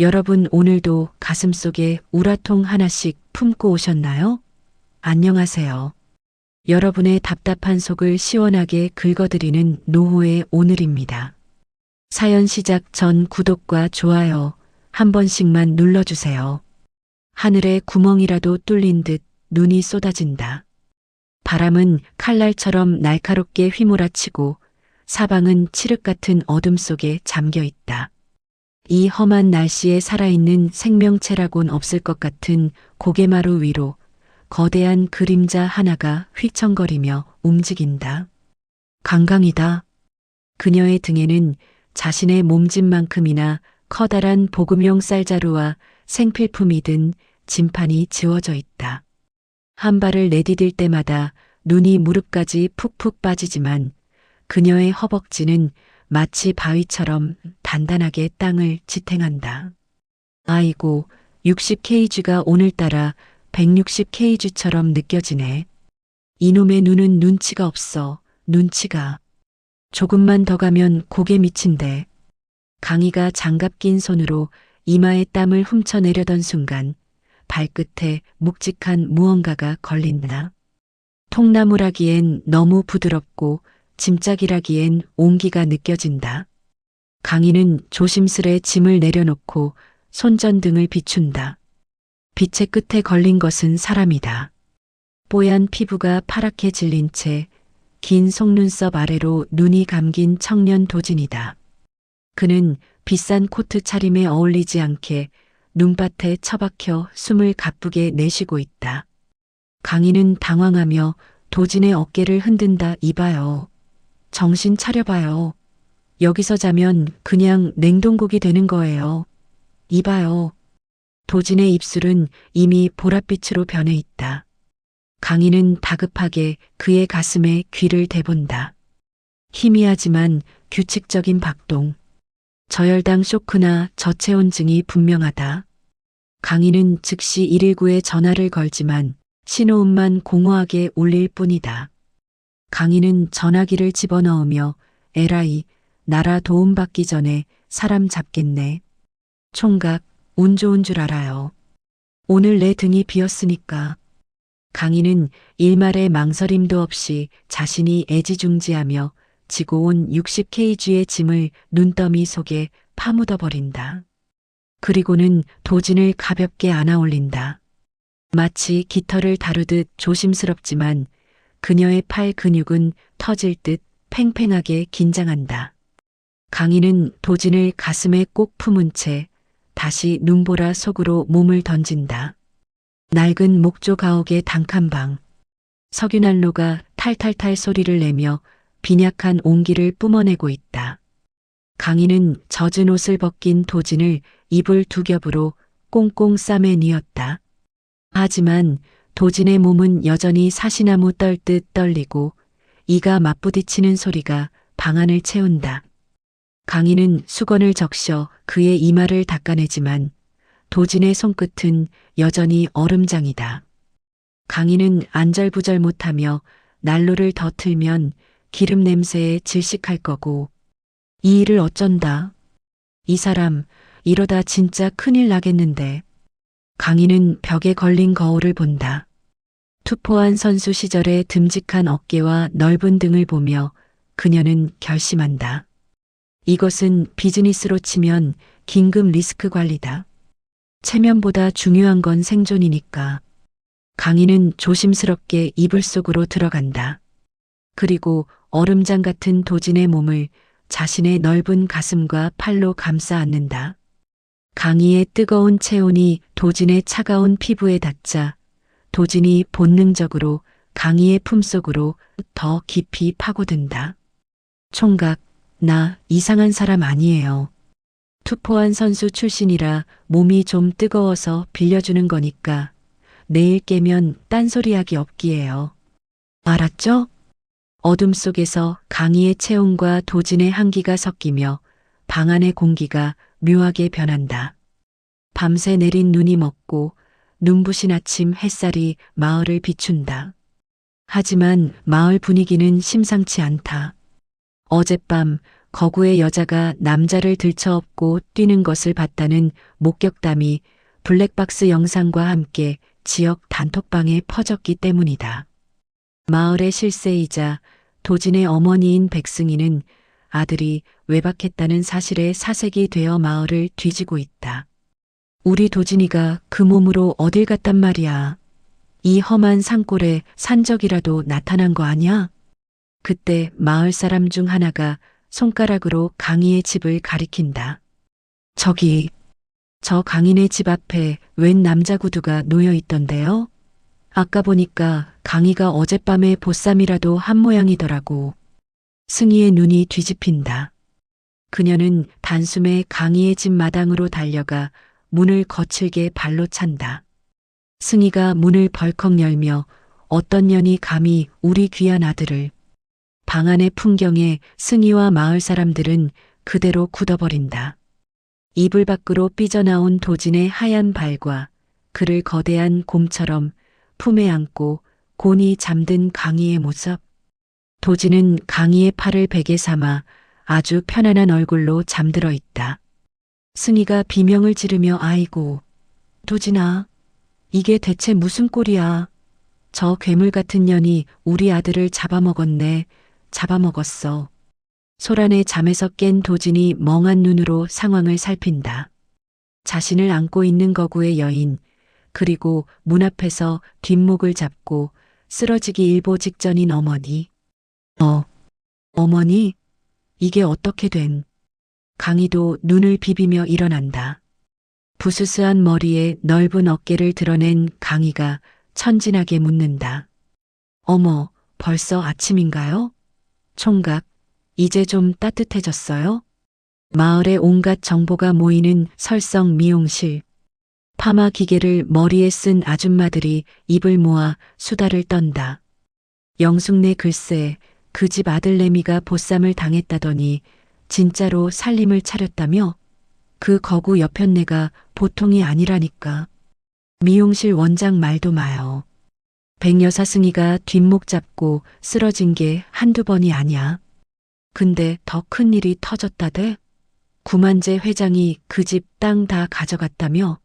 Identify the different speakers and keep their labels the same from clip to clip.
Speaker 1: 여러분 오늘도 가슴 속에 우라통 하나씩 품고 오셨나요? 안녕하세요. 여러분의 답답한 속을 시원하게 긁어드리는 노후의 오늘입니다. 사연 시작 전 구독과 좋아요 한 번씩만 눌러주세요. 하늘에 구멍이라도 뚫린 듯 눈이 쏟아진다. 바람은 칼날처럼 날카롭게 휘몰아치고 사방은 칠흑 같은 어둠 속에 잠겨 있다. 이 험한 날씨에 살아있는 생명체라곤 없을 것 같은 고개마루 위로 거대한 그림자 하나가 휘청거리며 움직인다. 강강이다. 그녀의 등에는 자신의 몸집만큼이나 커다란 보금용 쌀자루와 생필품이 든 짐판이 지워져 있다. 한 발을 내디딜 때마다 눈이 무릎까지 푹푹 빠지지만 그녀의 허벅지는 마치 바위처럼 단단하게 땅을 지탱한다. 아이고, 60kg가 오늘따라 160kg처럼 느껴지네. 이놈의 눈은 눈치가 없어, 눈치가. 조금만 더 가면 고개 미친데. 강희가 장갑 낀 손으로 이마에 땀을 훔쳐내려던 순간 발끝에 묵직한 무언가가 걸린다. 통나무라기엔 너무 부드럽고 짐짝이라기엔 온기가 느껴진다. 강희는 조심스레 짐을 내려놓고 손전등을 비춘다. 빛의 끝에 걸린 것은 사람이다. 뽀얀 피부가 파랗게 질린 채 긴 속눈썹 아래로 눈이 감긴 청년 도진이다. 그는 비싼 코트 차림에 어울리지 않게 눈밭에 처박혀 숨을 가쁘게 내쉬고 있다. 강희는 당황하며 도진의 어깨를 흔든다 이봐요. 정신 차려봐요. 여기서 자면 그냥 냉동국이 되는 거예요. 이봐요. 도진의 입술은 이미 보랏빛으로 변해 있다. 강희는 다급하게 그의 가슴에 귀를 대본다. 희미하지만 규칙적인 박동. 저혈당 쇼크나 저체온증이 분명하다. 강희는 즉시 119에 전화를 걸지만 신호음만 공허하게 울릴 뿐이다. 강희는 전화기를 집어넣으며 에라이, 나라 도움받기 전에 사람 잡겠네. 총각, 운 좋은 줄 알아요. 오늘 내 등이 비었으니까. 강희는 일말의 망설임도 없이 자신이 애지중지하며 지고 온 60kg의 짐을 눈더미 속에 파묻어 버린다. 그리고는 도진을 가볍게 안아 올린다. 마치 깃털을 다루듯 조심스럽지만 그녀의 팔 근육은 터질 듯 팽팽하게 긴장한다. 강희는 도진을 가슴에 꼭 품은 채 다시 눈보라 속으로 몸을 던진다. 낡은 목조 가옥의 단칸방. 석유난로가 탈탈탈 소리를 내며 빈약한 온기를 뿜어내고 있다. 강희는 젖은 옷을 벗긴 도진을 이불 두 겹으로 꽁꽁 싸매 뉘었다. 하지만 도진의 몸은 여전히 사시나무 떨듯 떨리고 이가 맞부딪히는 소리가 방안을 채운다. 강희는 수건을 적셔 그의 이마를 닦아내지만 도진의 손끝은 여전히 얼음장이다. 강희는 안절부절 못하며 난로를 더 틀면 기름 냄새에 질식할 거고 이 일을 어쩐다. 이 사람 이러다 진짜 큰일 나겠는데. 강희는 벽에 걸린 거울을 본다. 투포한 선수 시절의 듬직한 어깨와 넓은 등을 보며 그녀는 결심한다. 이것은 비즈니스로 치면 긴급 리스크 관리다. 체면보다 중요한 건 생존이니까. 강희는 조심스럽게 이불 속으로 들어간다. 그리고 얼음장 같은 도진의 몸을 자신의 넓은 가슴과 팔로 감싸 안는다. 강희의 뜨거운 체온이 도진의 차가운 피부에 닿자 도진이 본능적으로 강희의 품속으로 더 깊이 파고든다. 총각, 나 이상한 사람 아니에요. 투포한 선수 출신이라 몸이 좀 뜨거워서 빌려주는 거니까 내일 깨면 딴소리하기 없기에요. 알았죠? 어둠 속에서 강희의 체온과 도진의 한기가 섞이며 방 안의 공기가 묘하게 변한다. 밤새 내린 눈이 먹고 눈부신 아침 햇살이 마을을 비춘다. 하지만 마을 분위기는 심상치 않다. 어젯밤 거구의 여자가 남자를 들쳐업고 뛰는 것을 봤다는 목격담이 블랙박스 영상과 함께 지역 단톡방에 퍼졌기 때문이다. 마을의 실세이자 도진의 어머니인 백승희는 아들이 외박했다는 사실에 사색이 되어 마을을 뒤지고 있다. 우리 도진이가 그 몸으로 어딜 갔단 말이야. 이 험한 산골에 산적이라도 나타난 거 아니야? 그때 마을 사람 중 하나가 손가락으로 강희의 집을 가리킨다. 저기, 저 강인의 집 앞에 웬 남자 구두가 놓여 있던데요? 아까 보니까 강희가 어젯밤에 보쌈이라도 한 모양이더라고. 승희의 눈이 뒤집힌다. 그녀는 단숨에 강희의 집 마당으로 달려가 문을 거칠게 발로 찬다. 승희가 문을 벌컥 열며 어떤 년이 감히 우리 귀한 아들을 방 안의 풍경에 승희와 마을 사람들은 그대로 굳어버린다. 이불 밖으로 삐져나온 도진의 하얀 발과 그를 거대한 곰처럼 품에 안고 곤히 잠든 강희의 모습. 도진은 강희의 팔을 베개 삼아 아주 편안한 얼굴로 잠들어 있다. 승희가 비명을 지르며 아이고, 도진아, 이게 대체 무슨 꼴이야. 저 괴물 같은 년이 우리 아들을 잡아먹었네, 잡아먹었어. 소란의 잠에서 깬 도진이 멍한 눈으로 상황을 살핀다. 자신을 안고 있는 거구의 여인, 그리고 문 앞에서 뒷목을 잡고 쓰러지기 일보 직전인 어머니. 어, 어머니? 이게 어떻게 된? 강희도 눈을 비비며 일어난다. 부스스한 머리에 넓은 어깨를 드러낸 강희가 천진하게 묻는다. 어머, 벌써 아침인가요? 총각, 이제 좀 따뜻해졌어요? 마을에 온갖 정보가 모이는 설성 미용실. 파마 기계를 머리에 쓴 아줌마들이 입을 모아 수다를 떤다. 영숙네 글쎄 그 집 아들내미가 보쌈을 당했다더니 진짜로 살림을 차렸다며 그 거구 여편네가 보통이 아니라니까. 미용실 원장 말도 마요. 백여사 승희가 뒷목 잡고 쓰러진 게 한두 번이 아니야. 근데 더 큰 일이 터졌다대? 구만재 회장이 그 집 땅 다 가져갔다며?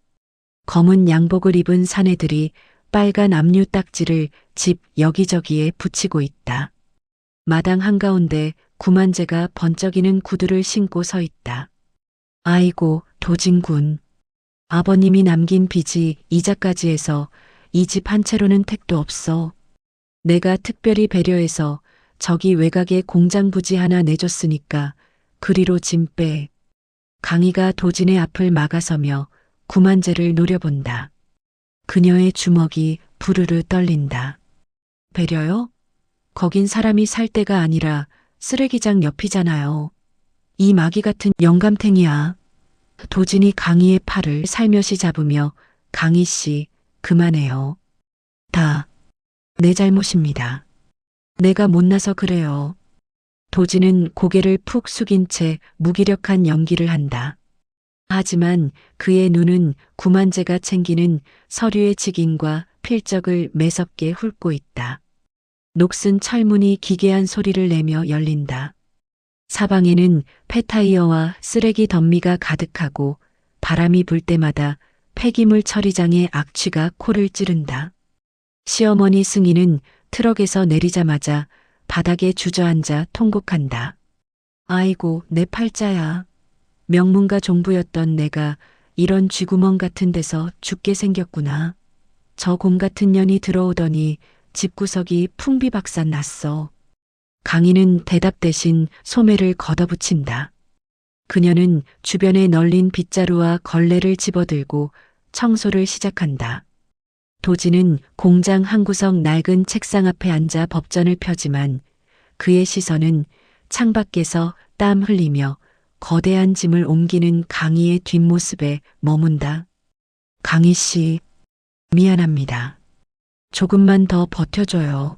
Speaker 1: 검은 양복을 입은 사내들이 빨간 압류 딱지를 집 여기저기에 붙이고 있다. 마당 한가운데 구만재가 번쩍이는 구두를 신고 서 있다. 아이고, 도진군. 아버님이 남긴 빚이 이자까지 해서 이 집 한 채로는 택도 없어. 내가 특별히 배려해서 저기 외곽에 공장 부지 하나 내줬으니까 그리로 짐 빼. 강희가 도진의 앞을 막아서며 구만재를 노려본다. 그녀의 주먹이 부르르 떨린다. 배려요? 거긴 사람이 살 데가 아니라 쓰레기장 옆이잖아요. 이 마귀 같은 영감탱이야. 도진이 강희의 팔을 살며시 잡으며 강희 씨, 그만해요. 다 내 잘못입니다. 내가 못나서 그래요. 도진은 고개를 푹 숙인 채 무기력한 연기를 한다. 하지만 그의 눈은 구만재가 챙기는 서류의 직인과 필적을 매섭게 훑고 있다. 녹슨 철문이 기괴한 소리를 내며 열린다. 사방에는 폐타이어와 쓰레기 덤미가 가득하고 바람이 불 때마다 폐기물 처리장의 악취가 코를 찌른다. 시어머니 승희는 트럭에서 내리자마자 바닥에 주저앉아 통곡한다. 아이고, 내 팔자야. 명문가 종부였던 내가 이런 쥐구멍 같은 데서 죽게 생겼구나. 저 곰 같은 년이 들어오더니 집구석이 풍비박산 났어. 강희는 대답 대신 소매를 걷어붙인다. 그녀는 주변에 널린 빗자루와 걸레를 집어들고 청소를 시작한다. 도지는 공장 한 구석 낡은 책상 앞에 앉아 법전을 펴지만 그의 시선은 창밖에서 땀 흘리며 거대한 짐을 옮기는 강희의 뒷모습에 머문다. 강희 씨, 미안합니다. 조금만 더 버텨줘요.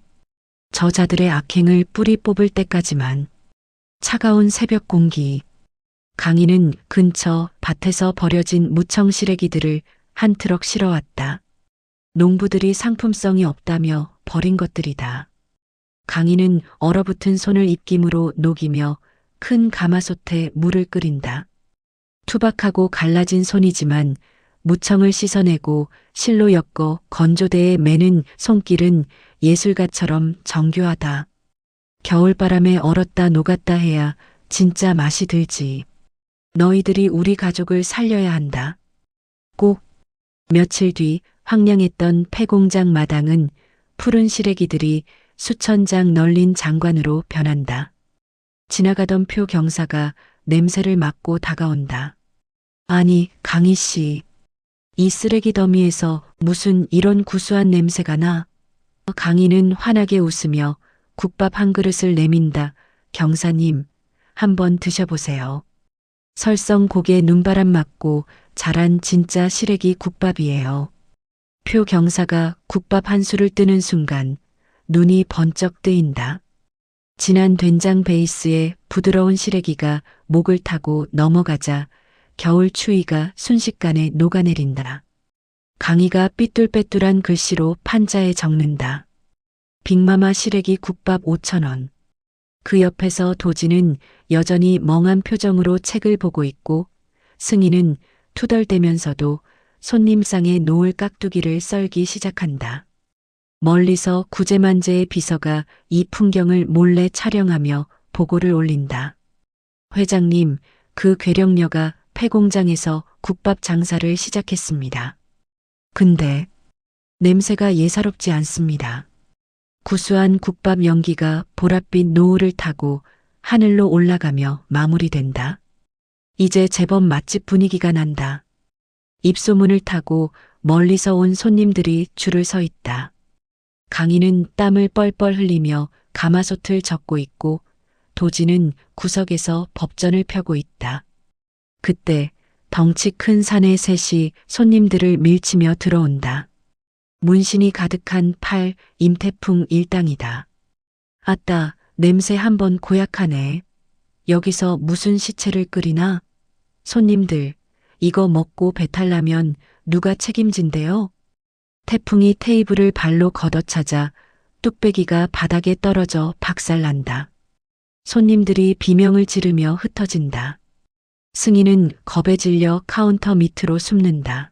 Speaker 1: 저자들의 악행을 뿌리 뽑을 때까지만. 차가운 새벽 공기. 강희는 근처 밭에서 버려진 무청 시래기들을 한 트럭 실어왔다. 농부들이 상품성이 없다며 버린 것들이다. 강희는 얼어붙은 손을 입김으로 녹이며 큰 가마솥에 물을 끓인다. 투박하고 갈라진 손이지만 무청을 씻어내고 실로 엮어 건조대에 매는 손길은 예술가처럼 정교하다. 겨울바람에 얼었다 녹았다 해야 진짜 맛이 들지. 너희들이 우리 가족을 살려야 한다. 꼭 며칠 뒤 황량했던 폐공장 마당은 푸른 시래기들이 수천 장 널린 장관으로 변한다. 지나가던 표 경사가 냄새를 맡고 다가온다. 아니, 강희 씨. 이 쓰레기 더미에서 무슨 이런 구수한 냄새가 나? 강희는 환하게 웃으며 국밥 한 그릇을 내민다. 경사님, 한번 드셔보세요. 설성 고개 눈바람 맞고 자란 진짜 시래기 국밥이에요. 표 경사가 국밥 한 수를 뜨는 순간 눈이 번쩍 뜨인다. 진한 된장 베이스에 부드러운 시래기가 목을 타고 넘어가자 겨울 추위가 순식간에 녹아내린다. 강희가 삐뚤빼뚤한 글씨로 판자에 적는다. 빅마마 시래기 국밥 5천원. 그 옆에서 도지는 여전히 멍한 표정으로 책을 보고 있고 승희는 투덜대면서도 손님상에 놓을 깍두기를 썰기 시작한다. 멀리서 구제만제의 비서가 이 풍경을 몰래 촬영하며 보고를 올린다. 회장님, 그 괴력녀가 폐공장에서 국밥 장사를 시작했습니다. 근데 냄새가 예사롭지 않습니다. 구수한 국밥 연기가 보랏빛 노을을 타고 하늘로 올라가며 마무리된다. 이제 제법 맛집 분위기가 난다. 입소문을 타고 멀리서 온 손님들이 줄을 서 있다. 강희는 땀을 뻘뻘 흘리며 가마솥을 젓고 있고 도지는 구석에서 법전을 펴고 있다. 그때 덩치 큰 사내 셋이 손님들을 밀치며 들어온다. 문신이 가득한 팔 임태풍 일당이다. 아따, 냄새 한번 고약하네. 여기서 무슨 시체를 끓이나? 손님들, 이거 먹고 배탈 나면 누가 책임진대요? 태풍이 테이블을 발로 걷어차자 뚝배기가 바닥에 떨어져 박살난다. 손님들이 비명을 지르며 흩어진다. 승희는 겁에 질려 카운터 밑으로 숨는다.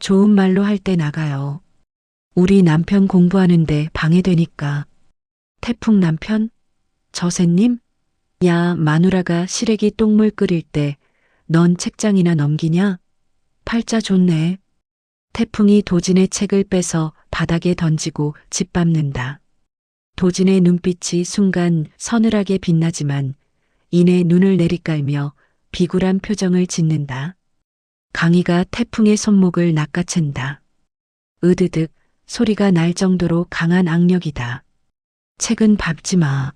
Speaker 1: 좋은 말로 할 때 나가요. 우리 남편 공부하는데 방해되니까. 태풍 남편? 저새님? 야, 마누라가 시래기 똥물 끓일 때 넌 책장이나 넘기냐? 팔자 좋네. 태풍이 도진의 책을 빼서 바닥에 던지고 짓밟는다. 도진의 눈빛이 순간 서늘하게 빛나지만 이내 눈을 내리깔며 비굴한 표정을 짓는다. 강희가 태풍의 손목을 낚아챈다. 으드득 소리가 날 정도로 강한 악력이다. 책은 밟지 마.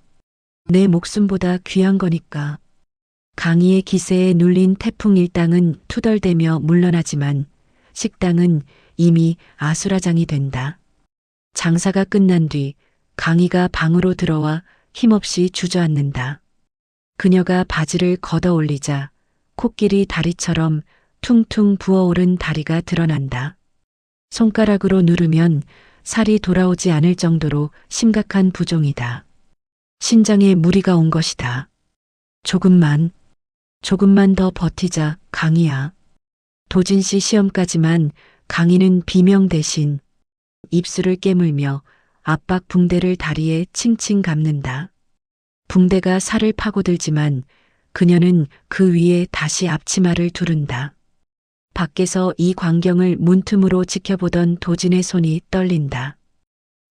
Speaker 1: 내 목숨보다 귀한 거니까. 강희의 기세에 눌린 태풍 일당은 투덜대며 물러나지만 식당은 이미 아수라장이 된다. 장사가 끝난 뒤 강희가 방으로 들어와 힘없이 주저앉는다. 그녀가 바지를 걷어 올리자 코끼리 다리처럼 퉁퉁 부어오른 다리가 드러난다. 손가락으로 누르면 살이 돌아오지 않을 정도로 심각한 부종이다. 신장에 무리가 온 것이다. 조금만, 조금만 더 버티자, 강희야. 도진 씨 시험까지만 강희는 비명 대신 입술을 깨물며 압박 붕대를 다리에 칭칭 감는다. 붕대가 살을 파고들지만 그녀는 그 위에 다시 앞치마를 두른다. 밖에서 이 광경을 문틈으로 지켜보던 도진의 손이 떨린다.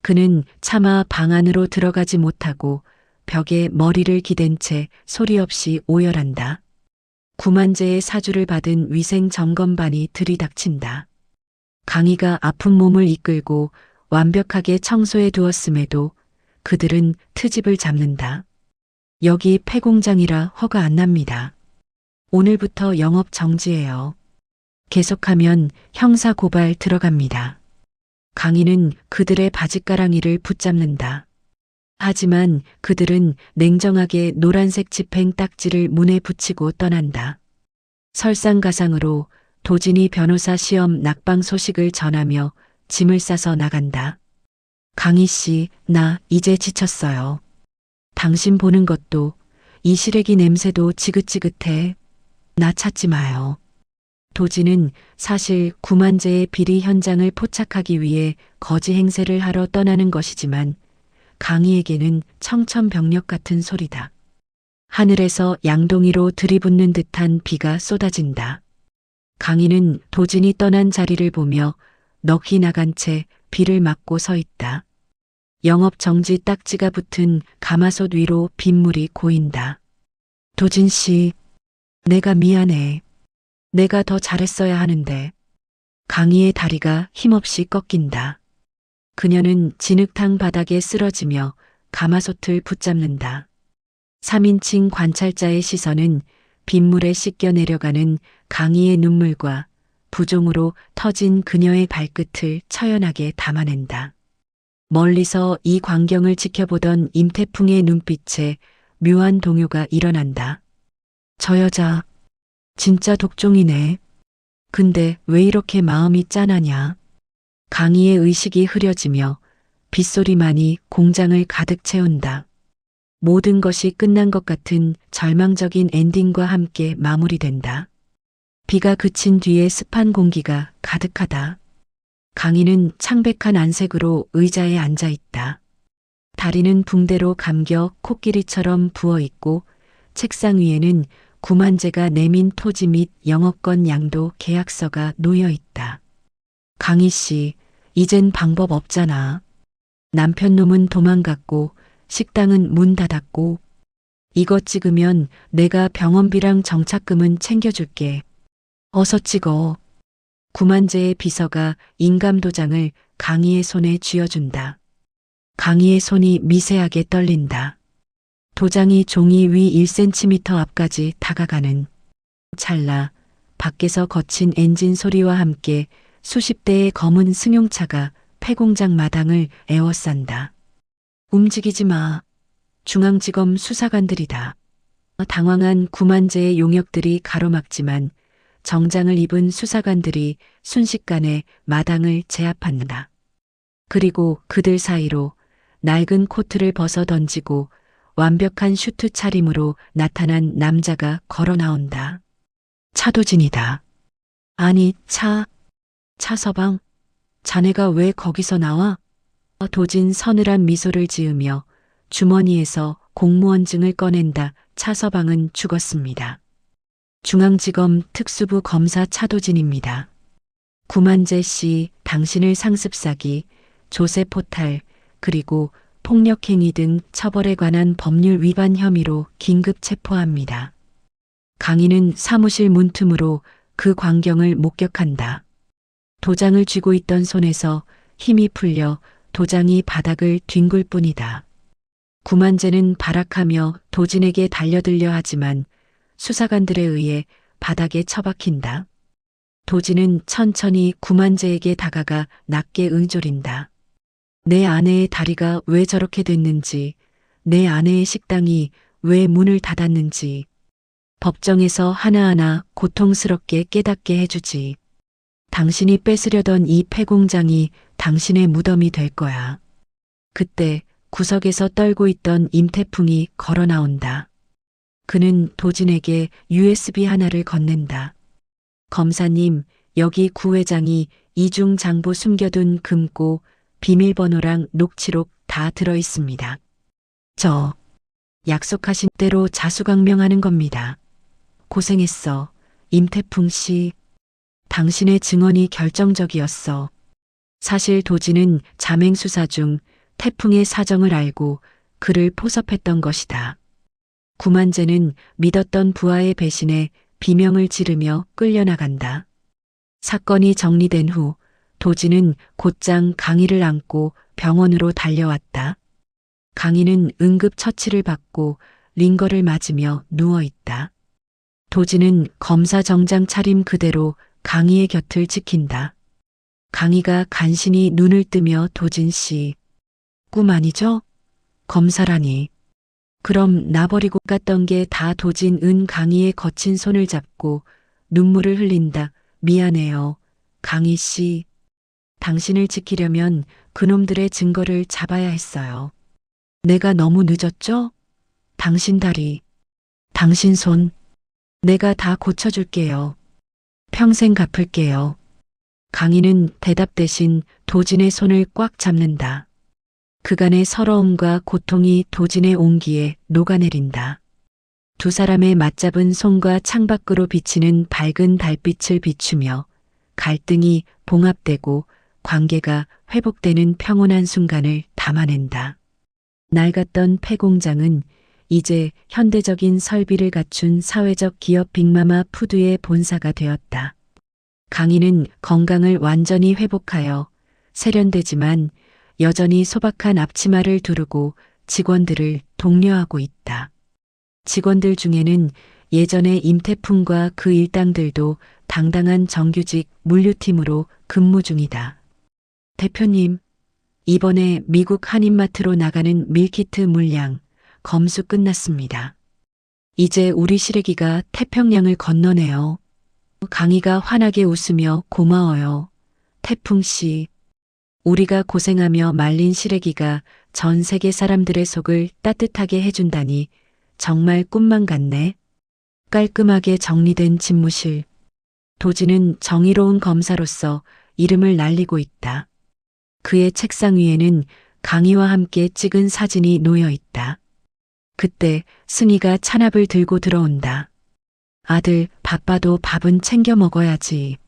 Speaker 1: 그는 차마 방 안으로 들어가지 못하고 벽에 머리를 기댄 채 소리 없이 오열한다. 구만제의 사주를 받은 위생 점검반이 들이닥친다. 강희가 아픈 몸을 이끌고 완벽하게 청소해 두었음에도 그들은 트집을 잡는다. 여기 폐공장이라 허가 안 납니다. 오늘부터 영업 정지예요. 계속하면 형사 고발 들어갑니다. 강희는 그들의 바짓가랑이를 붙잡는다. 하지만 그들은 냉정하게 노란색 집행 딱지를 문에 붙이고 떠난다. 설상가상으로 도진이 변호사 시험 낙방 소식을 전하며 짐을 싸서 나간다. 강희 씨, 나 이제 지쳤어요. 당신 보는 것도 이 시래기 냄새도 지긋지긋해. 나 찾지 마요. 도지는 사실 구만재의 비리 현장을 포착하기 위해 거지 행세를 하러 떠나는 것이지만 강희에게는 청천벽력 같은 소리다. 하늘에서 양동이로 들이붓는 듯한 비가 쏟아진다. 강희는 도진이 떠난 자리를 보며 넋이 나간 채 비를 맞고 서 있다. 영업 정지 딱지가 붙은 가마솥 위로 빗물이 고인다. 도진 씨, 내가 미안해. 내가 더 잘했어야 하는데. 강희의 다리가 힘없이 꺾인다. 그녀는 진흙탕 바닥에 쓰러지며 가마솥을 붙잡는다. 3인칭 관찰자의 시선은 빗물에 씻겨 내려가는 강희의 눈물과 부종으로 터진 그녀의 발끝을 처연하게 담아낸다. 멀리서 이 광경을 지켜보던 임태풍의 눈빛에 묘한 동요가 일어난다. 저 여자, 진짜 독종이네. 근데 왜 이렇게 마음이 짠하냐? 강희의 의식이 흐려지며 빗소리만이 공장을 가득 채운다. 모든 것이 끝난 것 같은 절망적인 엔딩과 함께 마무리된다. 비가 그친 뒤에 습한 공기가 가득하다. 강희는 창백한 안색으로 의자에 앉아 있다. 다리는 붕대로 감겨 코끼리처럼 부어 있고 책상 위에는 구만재가 내민 토지 및 영업권 양도 계약서가 놓여 있다. 강희 씨, 이젠 방법 없잖아. 남편 놈은 도망갔고 식당은 문 닫았고 이거 찍으면 내가 병원비랑 정착금은 챙겨줄게. 어서 찍어. 구만재의 비서가 인감도장을 강희의 손에 쥐어준다. 강희의 손이 미세하게 떨린다. 도장이 종이 위 1cm 앞까지 다가가는 찰나 밖에서 거친 엔진 소리와 함께 수십 대의 검은 승용차가 폐공장 마당을 에워싼다. 움직이지 마. 중앙지검 수사관들이다. 당황한 구만재의 용역들이 가로막지만 정장을 입은 수사관들이 순식간에 마당을 제압한다. 그리고 그들 사이로 낡은 코트를 벗어 던지고 완벽한 슈트 차림으로 나타난 남자가 걸어 나온다. 차도진이다. 아니, 차, 차서방, 자네가 왜 거기서 나와? 도진 서늘한 미소를 지으며 주머니에서 공무원증을 꺼낸다. 차서방은 죽었습니다. 중앙지검 특수부 검사 차도진입니다. 구만재 씨, 당신을 상습사기, 조세 포탈, 그리고 폭력행위 등 처벌에 관한 법률 위반 혐의로 긴급 체포합니다. 강희는 사무실 문틈으로 그 광경을 목격한다. 도장을 쥐고 있던 손에서 힘이 풀려 도장이 바닥을 뒹굴 뿐이다. 구만재는 발악하며 도진에게 달려들려 하지만 수사관들에 의해 바닥에 처박힌다. 도진은 천천히 구만재에게 다가가 낮게 응조린다. 내 아내의 다리가 왜 저렇게 됐는지, 내 아내의 식당이 왜 문을 닫았는지, 법정에서 하나하나 고통스럽게 깨닫게 해주지. 당신이 뺏으려던 이 폐공장이 당신의 무덤이 될 거야. 그때 구석에서 떨고 있던 임태풍이 걸어 나온다. 그는 도진에게 USB 하나를 건넨다. 검사님, 여기 구회장이 이중 장부 숨겨둔 금고 비밀번호랑 녹취록 다 들어 있습니다. 저 약속하신 대로 자수강명하는 겁니다. 고생했어. 임태풍 씨. 당신의 증언이 결정적이었어. 사실 도지는 자맹 수사 중 태풍의 사정을 알고 그를 포섭했던 것이다. 구만재는 믿었던 부하의 배신에 비명을 지르며 끌려나간다. 사건이 정리된 후 도지는 곧장 강희를 안고 병원으로 달려왔다. 강희는 응급 처치를 받고 링거를 맞으며 누워 있다. 도지는 검사 정장 차림 그대로 강희의 곁을 지킨다. 강희가 간신히 눈을 뜨며 도진 씨. 꿈 아니죠? 검사라니. 그럼 나버리고 갔던 게 다 도진 은 강희의 거친 손을 잡고 눈물을 흘린다. 미안해요. 강희 씨. 당신을 지키려면 그놈들의 증거를 잡아야 했어요. 내가 너무 늦었죠? 당신 다리. 당신 손. 내가 다 고쳐줄게요. 평생 갚을게요. 강희는 대답 대신 도진의 손을 꽉 잡는다. 그간의 서러움과 고통이 도진의 온기에 녹아내린다. 두 사람의 맞잡은 손과 창밖으로 비치는 밝은 달빛을 비추며 갈등이 봉합되고 관계가 회복되는 평온한 순간을 담아낸다. 낡았던 폐공장은 이제 현대적인 설비를 갖춘 사회적 기업 빅마마 푸드의 본사가 되었다. 강희는 건강을 완전히 회복하여 세련되지만 여전히 소박한 앞치마를 두르고 직원들을 독려하고 있다. 직원들 중에는 예전의 임태풍과 그 일당들도 당당한 정규직 물류팀으로 근무 중이다. 대표님, 이번에 미국 한인마트로 나가는 밀키트 물량 검수 끝났습니다. 이제 우리 시래기가 태평양을 건너네요. 강희가 환하게 웃으며 고마워요. 태풍 씨. 우리가 고생하며 말린 시래기가 전 세계 사람들의 속을 따뜻하게 해준다니 정말 꿈만 같네. 깔끔하게 정리된 집무실. 도지는 정의로운 검사로서 이름을 날리고 있다. 그의 책상 위에는 강희와 함께 찍은 사진이 놓여 있다. 그때 승희가 찬압을 들고 들어온다. 아들, 바빠도 밥은 챙겨 먹어야지.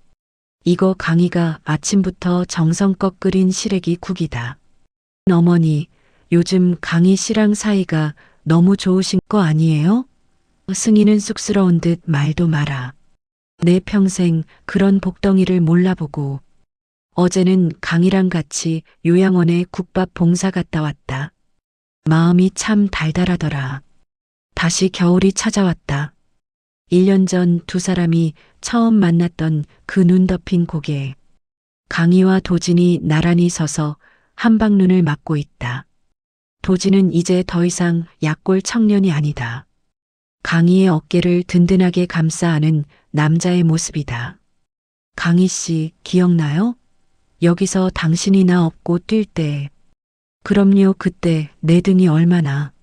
Speaker 1: 이거 강희가 아침부터 정성껏 끓인 시래기 국이다. 어머니, 요즘 강희 씨랑 사이가 너무 좋으신 거 아니에요? 승희는 쑥스러운 듯 말도 마라. 내 평생 그런 복덩이를 몰라보고 어제는 강희랑 같이 요양원에 국밥 봉사 갔다 왔다. 마음이 참 달달하더라. 다시 겨울이 찾아왔다. 1년 전 두 사람이 처음 만났던 그 눈 덮인 고개에 강희와 도진이 나란히 서서 한방눈을 맞고 있다. 도진은 이제 더 이상 약골 청년이 아니다. 강희의 어깨를 든든하게 감싸 안은 남자의 모습이다. 강희 씨, 기억나요? 여기서 당신이 나 업고 뛸 때. 그럼요, 그때 내 등이 얼마나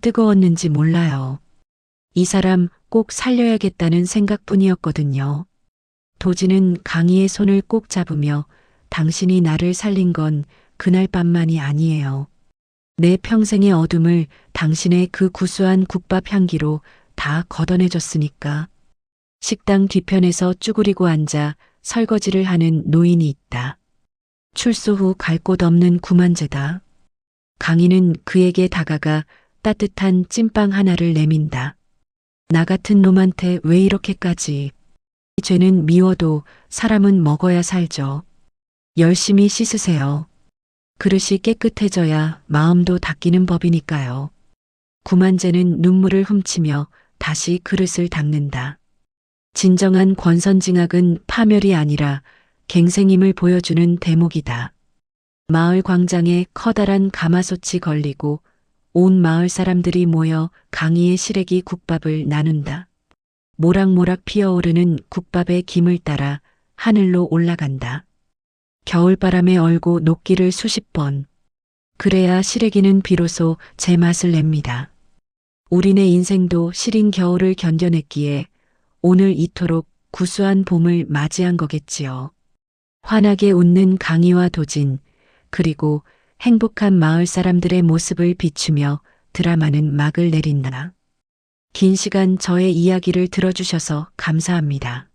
Speaker 1: 뜨거웠는지 몰라요. 이 사람 꼭 살려야겠다는 생각뿐이었거든요. 도지는 강희의 손을 꼭 잡으며 당신이 나를 살린 건 그날 밤만이 아니에요. 내 평생의 어둠을 당신의 그 구수한 국밥 향기로 다 걷어내줬으니까. 식당 뒤편에서 쭈그리고 앉아 설거지를 하는 노인이 있다. 출소 후 갈 곳 없는 구만제다. 강희는 그에게 다가가 따뜻한 찐빵 하나를 내민다. 나 같은 놈한테 왜 이렇게까지. 죄는 미워도 사람은 먹어야 살죠. 열심히 씻으세요. 그릇이 깨끗해져야 마음도 닦이는 법이니까요. 구만제는 눈물을 훔치며 다시 그릇을 닦는다. 진정한 권선징악은 파멸이 아니라 갱생임을 보여주는 대목이다. 마을 광장에 커다란 가마솥이 걸리고 온 마을 사람들이 모여 강희의 시래기 국밥을 나눈다. 모락모락 피어오르는 국밥의 김을 따라 하늘로 올라간다. 겨울바람에 얼고 녹기를 수십 번. 그래야 시래기는 비로소 제 맛을 냅니다. 우리네 인생도 시린 겨울을 견뎌냈기에 오늘 이토록 구수한 봄을 맞이한 거겠지요. 환하게 웃는 강희와 도진, 그리고 행복한 마을 사람들의 모습을 비추며 드라마는 막을 내린다. 긴 시간 저의 이야기를 들어주셔서 감사합니다.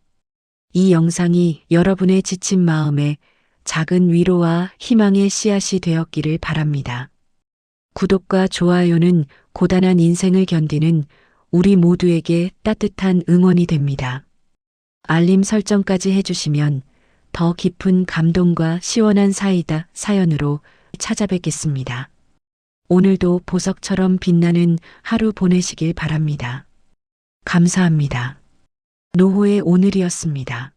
Speaker 1: 이 영상이 여러분의 지친 마음에 작은 위로와 희망의 씨앗이 되었기를 바랍니다. 구독과 좋아요는 고단한 인생을 견디는 우리 모두에게 따뜻한 응원이 됩니다. 알림 설정까지 해주시면 더 깊은 감동과 시원한 사이다 사연으로 찾아뵙겠습니다. 오늘도 보석처럼 빛나는 하루 보내시길 바랍니다. 감사합니다. 노호의 오늘이었습니다.